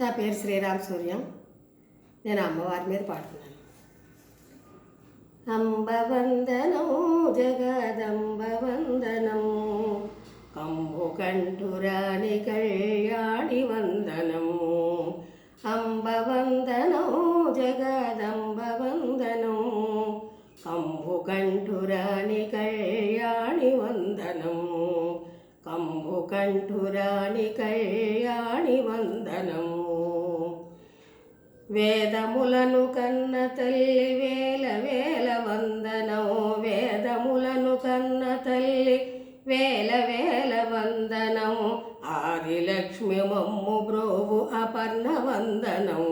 నా పేరు శ్రీరామ్ సూర్యం. నేను అమ్మవారి మీద పాడుతున్నాను. అంబవందనం జగదంబవందనం కంబు కంఠురాణి కళ్యాణి వందనము అంబవందనం జగదంబవందనం కంబు కంఠురాణి కళ్యాణి వందనము కంబు కంఠురాణి కళ్యాణి వేదములను కన్న తల్లి వేల వేల వందనం వేదములను కన్న తల్లి వేల వేల వందనం ఆదిలక్ష్మి మమ్ము బ్రోవు అపర్ణ వందనం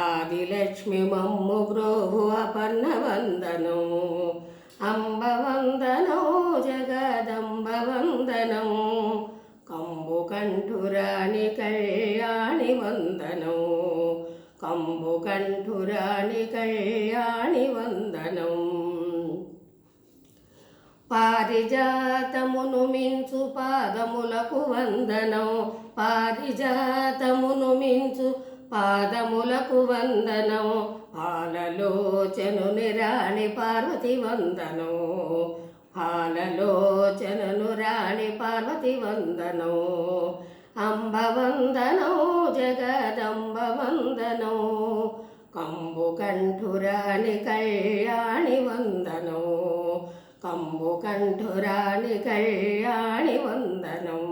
ఆదిలక్ష్మి మమ్ము బ్రోవు అపర్ణ వందనం అంబ వందనం జగదంబ వందనం కంబు కంఠురాణి కళ్యాణి వందనం కంబు కంఠురాణి కళ్యాణి వందనం. పారిజాతమును మించు పాదములకు వందనం. పారిజాతమును మించు పాదములకు వందనం. పాలలోచను నిరాణి పార్వతి వందనం. పాలలోచనను రాణి పార్వతి వందనం. అంబవందనో జగదంబవందనో జగదంబ కంబు కంఠురాణి కళ్యాణి వందనో కంబు కంఠురాణి కళ్యాణి వందనం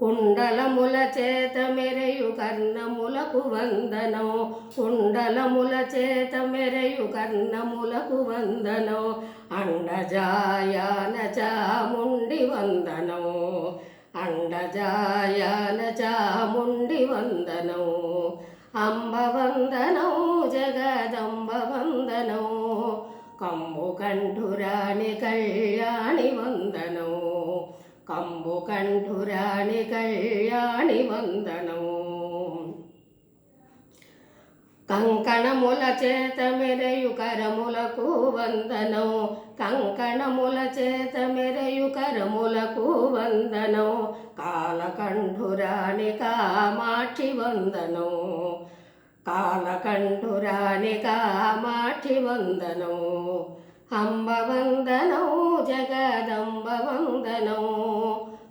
కుండలముల చేత మెరయు కర్ణములకు వందనం కుండలముల చేత మెరయు కర్ణములకు వందనం అండజాయాన చాముండి వందనం అండజాయాన చాముండి వందనం అంబ వందనం జగదంబ వందనం కంబు కంఠురాణి కళ్యాణి వందనం కంబు కంఠురాణి కళ్యాణి వందనం. కంకణముల చేత మెరయు కరములకు వందనం. కంకణముల చేత మెరయు కరములకు వందనం కాలకంఠురాణి కామాక్షి వందనం కాలకంఠురాణి కామాక్షి వందనం అంబ వందనం జగదంబ వందనం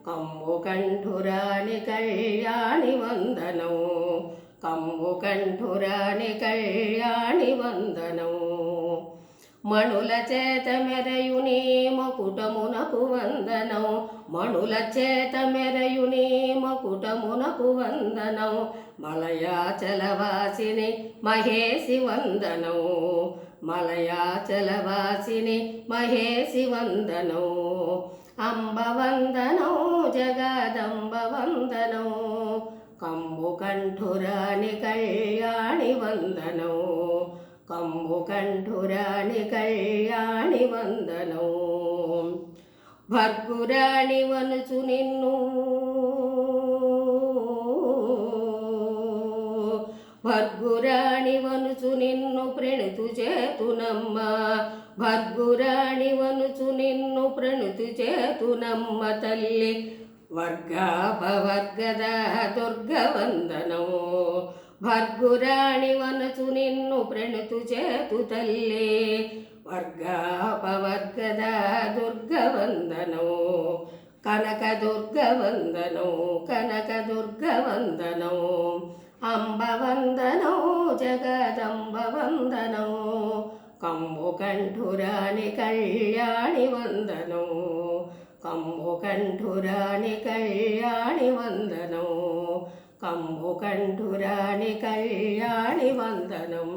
కంబు కంఠురాణి కళ్యాణి వందనం కంబు కంఠురాని కళ్యాణి వందనము. మణుల చేత మెరయుని మకుటమునకు వందనం. మణుల చేత మెరయుని మకుటమునకు వందనం. మలయాచలవాసిని మహేసి వందనం. మలయాచలవాసిని మహేసి వందనం. అంబ వందనం జగదంబ వందనం కంబు కంఠురాణి కళ్యాణి వందనం కంబు కంఠురాణి కళ్యాణి వందనం భర్గురాణి వనుచు నిన్ను. భర్గురాణి వనుచు నిన్ను ప్రణుతు చేతునమ్మ. భర్గురాణి వనుచు నిన్ను ప్రణుతు చేతునమ్మ తల్లి. వర్గాపవర్గద దుర్గవందనం భర్గురాణి వనసు నిన్ను ప్రణుతు చేతు తల్లే. వర్గాపవర్గద దుర్గవందనం కనక దుర్గవందనం కనక దుర్గవందనం అంబ వందనం కంబు కంఠురాణి కళ్యాణి వందనం కంబు కంఠురాణి కళ్యాణి వందనం కంబు కంఠురాణి కళ్యాణి వందనం